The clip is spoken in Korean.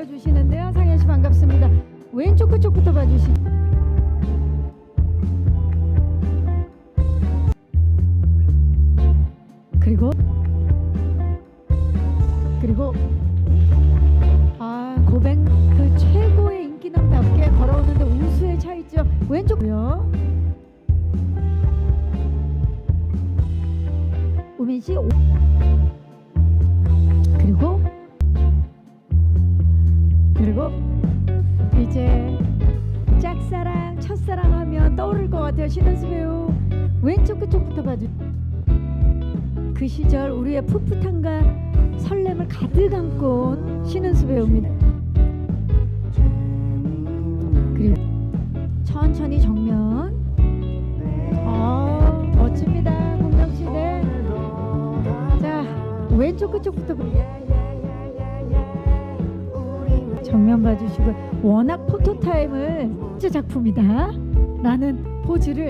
보여주시는데요. 상현 씨 반갑습니다. 왼쪽 끝쪽부터 봐주시. 그리고 그리고 아 고백 그 최고의 인기남답게 걸어오는데 우수의 차이점 왼쪽요. 우민 씨. 그리고 이제 짝사랑 첫사랑 하면 떠오를 것 같아요. 신은수 배우. 왼쪽 그쪽부터 봐주 그 시절 우리의 풋풋함과 설렘을 가득 안고 온 신은수 배우입니다. 그리고 천천히 정면. 아 멋집니다. 공명씨네 자 왼쪽 그쪽부터 봐- 정면 봐주시고 워낙 포토타임을 진짜 작품이다. 라는 포즈를